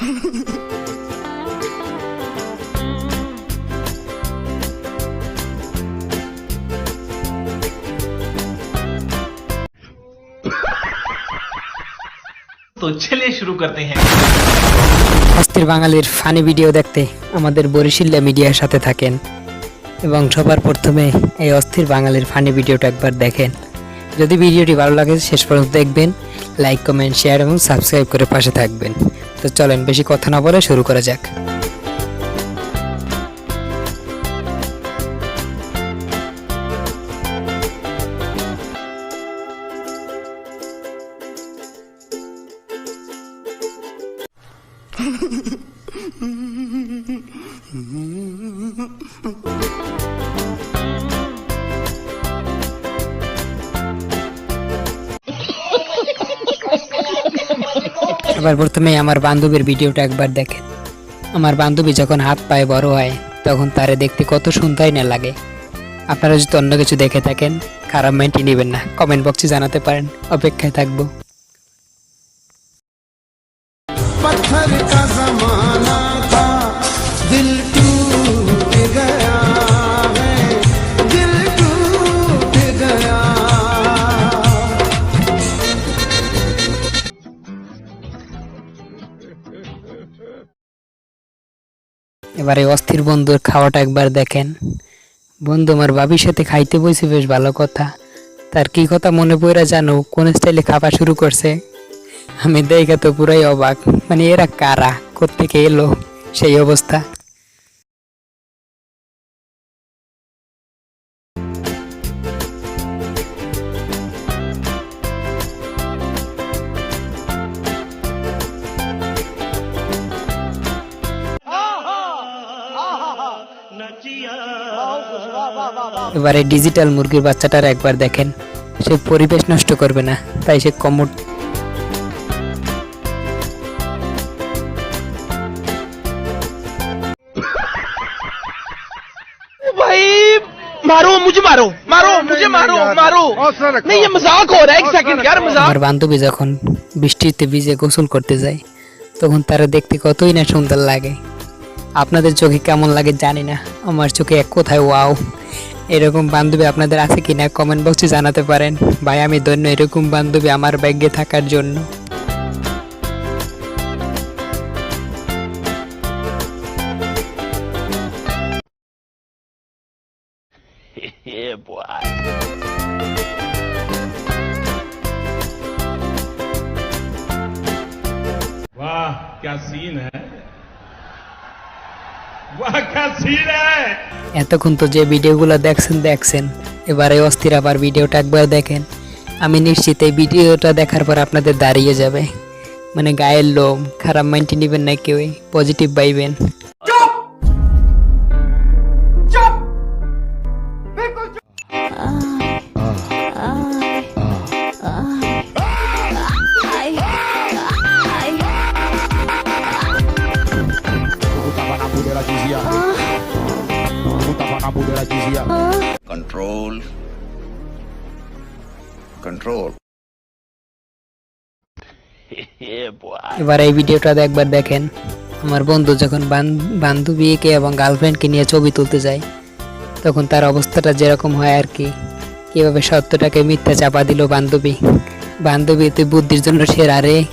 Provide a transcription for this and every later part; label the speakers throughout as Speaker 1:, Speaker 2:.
Speaker 1: তো ছেলে শুরু করতে হ্যাঁ
Speaker 2: অস্থির বাঙালির ফানি ভিডিও দেখতে আমাদের বরিশিল্লা মিডিয়ার সাথে থাকেন এবং সবার প্রথমে এই অস্থির বাঙালির ফানি ভিডিওটা একবার দেখেন। যদি ভিডিওটি ভালো লাগে, শেষ পর্যন্ত দেখবেন লাইক কমেন্ট শেয়ার এবং সাবস্ক্রাইব করে পাশে থাকবেন। তো চলেন বেশি কথা না বলে শুরু করা যাক। এবার প্রথমে আমার বান্ধবীর ভিডিওটা একবার দেখেন। আমার বান্ধবী যখন হাত পায়ে বড় হয়, তখন তারে দেখতে কত সুন্দরই না লাগে। আপনারা যদি অন্য কিছু দেখে থাকেন, খারাপ মাইন্ডটি নেবেন না। কমেন্ট বক্সে জানাতে পারেন। অপেক্ষায় থাকব। এবারে অস্থির বন্ধুর খাওয়াটা একবার দেখেন। বন্ধু আমার বাবির সাথে খাইতে বসে বেশ ভালো কথা। তার কি কথা মনে পড়া জানো, কোন স্টাইলে খাওয়া শুরু করছে? আমি দেখা তো পুরাই অবাক। মানে এরা কারা? কোত্থেকে এলো সেই অবস্থা? এবারে ডিজিটাল মুরগির বাচ্চাটার একবার দেখেন সে পরিবেশ নষ্ট করবে না তাই সে কমোড
Speaker 3: भाई मारो मुझे मारो मारो मुझे मारो मारो नहीं ये मजाक हो रहा है एक सेकंड यार मजाक
Speaker 2: আমার বান্ধবী যখন বৃষ্টিতে ভিজে গোসল করতে যায় তখন তারা দেখতে কতই না সুন্দর লাগে আপনাদের চোখে কেমন লাগে জানি না আমার চোখে এক কোথায় ওয়াও এরকম বান্ধবী আপনাদের আছে কিনা কমেন্ট বক্সে জানাতে পারেন ভাই আমি ধন্য এরকম বান্ধবী আমার ব্যাগে থাকার জন্য
Speaker 4: वाह क्या सीन है वाह क्या सीन है
Speaker 2: এতক্ষণ তো যে ভিডিওগুলো দেখছেন দেখছেন। এবারে অস্থির আবার ভিডিওটা একবার দেখেন। আমি নিশ্চিত এই ভিডিওটা দেখার পর আপনাদের দাঁড়িয়ে যাবে। মানে গায়ের লোম, খারাপ মাইন্ডে নেবেন না কেউই পজিটিভ পাইবেন
Speaker 5: control. Control.
Speaker 2: এবার এই ভিডিওটা একবার দেখেন। আমার বন্ধু যখন বান- বান্ধবীকে এবং গার্লফ্রেন্ডকে নিয়ে ছবি তুলতে যায় তখন তার অবস্থাটা যেরকম হয় আর কি। কীভাবে সত্যটাকে মিথ্যা চাপা দিল বান্ধবী। বান্ধবী তুই বুদ্ধির জন্য সেরা রে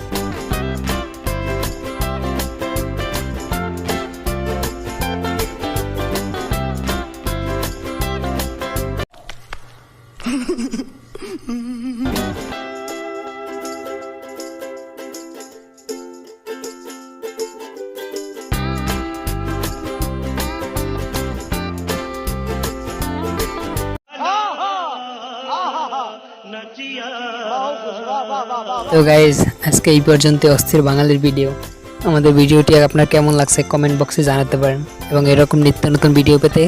Speaker 2: তো গাইজ আজকে এই পর্যন্ত অস্থির বাঙালির ভিডিও আমাদের ভিডিওটি আপনার কেমন লাগছে কমেন্ট বক্সে জানাতে পারেন। এবং এরকম নিত্য নতুন ভিডিও পেতে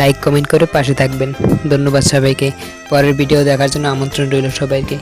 Speaker 2: লাইক কমেন্ট করে পাশে থাকবেন। ধন্যবাদ সবাইকে। পরের ভিডিও দেখার জন্য আমন্ত্রণ রইল সবাইকে।